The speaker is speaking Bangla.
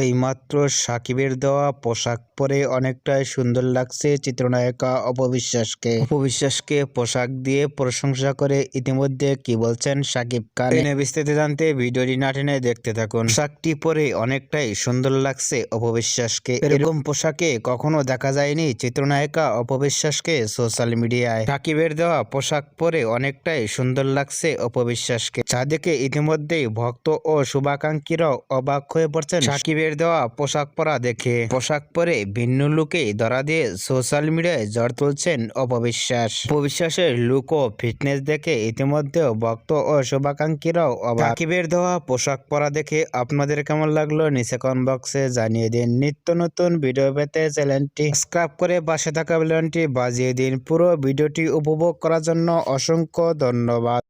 এইমাত্র সাকিবের দেওয়া পোশাক পরে অনেকটাই সুন্দর লাগছে চিত্রনায়িকা অপবিশ্বাসকে। অপবিশ্বাসকে পোশাক দিয়ে প্রশংসা করে ইতিমধ্যে কি বলছেন সাকিব খান? বিস্তারিত জানতে ভিডিওটি না টেনে দেখতে থাকুন। পোশাকটি পরে অনেকটাই সুন্দর লাগছে অপবিশ্বাসকে। এরকম পোশাকে কখনো দেখা যায়নি চিত্রনায়িকা অপবিশ্বাসকে সোশ্যাল মিডিয়ায়। সাকিবের দেওয়া পোশাক পরে অনেকটাই সুন্দর লাগছে অপবিশ্বাসকে। যা ইতিমধ্যেই ভক্ত ও শুভাকাঙ্ক্ষীরাও অবাক হয়ে পড়ছেন সাকিবের দেওয়া পোশাক পরা দেখে। পোশাক পরে ভিন্ন লুকে ধরা দিয়ে সোশ্যাল মিডিয়ায় জ্বর তুলছেন অপবিশ্বাস। অপবিশ্বাসের লুক ও ফিটনেস দেখে ইতিমধ্যে ভক্ত ও শুভাকাঙ্ক্ষীরাও অবাক। দেওয়া পোশাক পরা দেখে আপনাদের কেমন লাগল নিচে কমেন্ট বক্সে জানিয়ে দিন। নিত্য নতুন ভিডিও পেতে চ্যানেলটি সাবস্ক্রাইব করে পাশে থাকা বেলনটি বাজিয়ে দিন। পুরো ভিডিওটি উপভোগ করার জন্য অসংখ্য ধন্যবাদ।